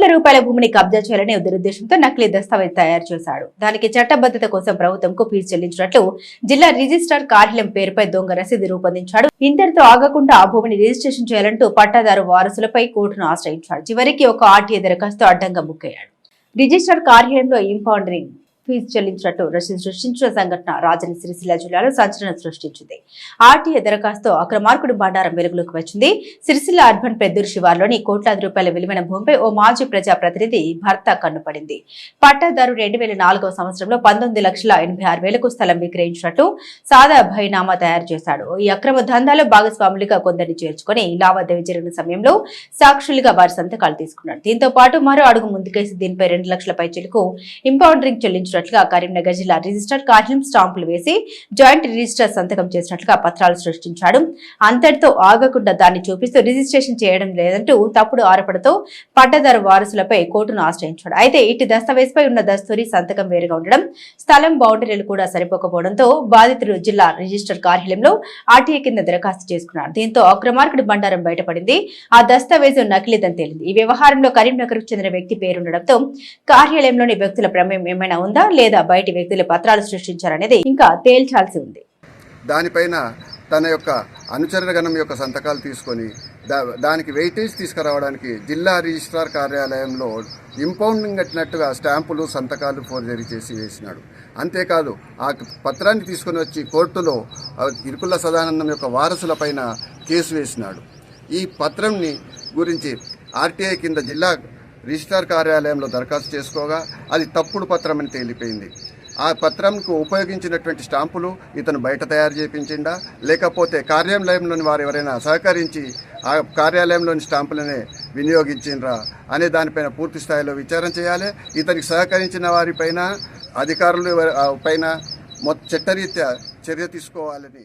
కోట్ల రూపాయల భూమిని కబ్జా చేయాలనే దురుద్దేశంతో నకిలీ దస్తావేజ్ తయారు చేశాడు. దానికి చట్టబద్ధత కోసం ప్రభుత్వంకు ఫీజు చెల్లించినట్లు జిల్లా రిజిస్ట్రార్ కార్యాలయం పేరుపై దొంగ రసీదు రూపొందించాడు. ఇంతటితో ఆగకుండా ఆ భూమిని రిజిస్ట్రేషన్ చేయాలంటూ పట్టాదారు వారసులపై కోర్టును ఆశ్రయించాడు. చివరికి ఒక ఆర్టీఏ దరఖాస్తు అడ్డంగా బుక్కయ్యాడు రిజిస్ట్రార్ కార్యాలయంలో ఇంపౌండరింగ్ ఫీజు చెల్లించినట్టు సృష్టించిన సంఘటన రాజన్న సిరిసిల్ల జిల్లాలో సంచలనం సృష్టించింది. ఆర్టీఏ దరఖాస్తు అక్రమార్కుడు బండారం వెలుగులోకి వచ్చింది. సిరిసిల్ల అర్బన్ పెద్దూరు శివార్లోని కోట్లాది రూపాయల విలువైన భూమిపై ఓ మాజీ ప్రజా ప్రతినిధి భర్త కన్నుపడింది. పట్టాదారు రెండు వేల నాలుగవ సంవత్సరంలో పంతొమ్మిది లక్షల ఎనభై ఆరు వేలకు స్థలం విక్రయించినట్టు సాదా భైనామా తయారు చేశాడు. ఈ అక్రమ దందాలో భాగస్వాములుగా కొందరిని చేర్చుకొని లావాదేవీ జరిగిన సమయంలో సాక్షులుగా వారి సంతకాలు తీసుకున్నాడు. దీంతో పాటు మరో అడుగు ముందుకేసి దీనిపై రెండు లక్షల పైచీలకు ఇంపౌండరింగ్ చేసినట్లుగా కరీంనగర్ జిల్లా రిజిస్టర్ కార్యం స్టాంపులు వేసి జాయింట్ రిజిస్టర్ సంతకం చేసినట్లుగా పత్రాలు సృష్టించాడు. అంతటితో ఆగకుండా దాన్ని చూపిస్తూ రిజిస్ట్రేషన్ చేయడం లేదంటూ తప్పుడు ఆరోపణతో పట్టదారు వారసులపై కోర్టును ఆశ్రయించాడు. అయితే ఇటు దస్తావేజ్పై ఉన్న దస్తూరి సంతకం వేరుగా ఉండడం స్థలం బౌండరీలు కూడా సరిపోకపోవడంతో బాధితుడు జిల్లా రిజిస్టర్ కార్యాలయంలో ఆర్టీఏ కింద దరఖాస్తు చేసుకున్నాడు. దీంతో అక్రమార్కుడు బండారం బయటపడింది. ఆ దస్తావేజు నకిలీదని తేలింది. ఈ వ్యవహారంలో కరీంనగర్ చెందిన వ్యక్తి పేరుండడంతో కార్యాలయంలోని వ్యక్తుల ప్రమేయం ఏమైనా ఉందా? లేదా బయటి వ్యక్తులు పత్రాలు సృష్టించారనేది ఇంకా తేల్చాల్సి ఉంది. దానిపైన తన యొక్క అనుచరణగణం యొక్క సంతకాలు తీసుకొని దా దానికి వెయిటేజ్ తీసుకురావడానికి జిల్లా రిజిస్ట్రార్ కార్యాలయంలో ఇంపౌండింగ్ కట్టినట్టుగా స్టాంపులు సంతకాలు ఫోర్జరీ చేసి వేసినాడు. అంతేకాదు ఆ పత్రాన్ని తీసుకొని వచ్చి కోర్టులో ఇరుకుల సదానందం యొక్క వారసులపైన కేసు వేసినాడు. ఈ పత్రంని గురించి ఆర్టీఐ కింద జిల్లా రిజిస్టార్ కార్యాలయంలో దరఖాస్తు చేసుకోగా అది తప్పుడు పత్రం అని తేలిపోయింది. ఆ పత్రంకు ఉపయోగించినటువంటి స్టాంపులు ఇతను బయట తయారు చేయించిండా లేకపోతే కార్యాలయంలోని వారు ఎవరైనా సహకరించి ఆ కార్యాలయంలోని స్టాంపులనే వినియోగించిండ్రా అనే దానిపైన పూర్తి స్థాయిలో విచారణ చేయాలి. ఇతనికి సహకరించిన వారిపైన అధికారులు పైన మొత్త చట్టరీత్యా చర్య తీసుకోవాలని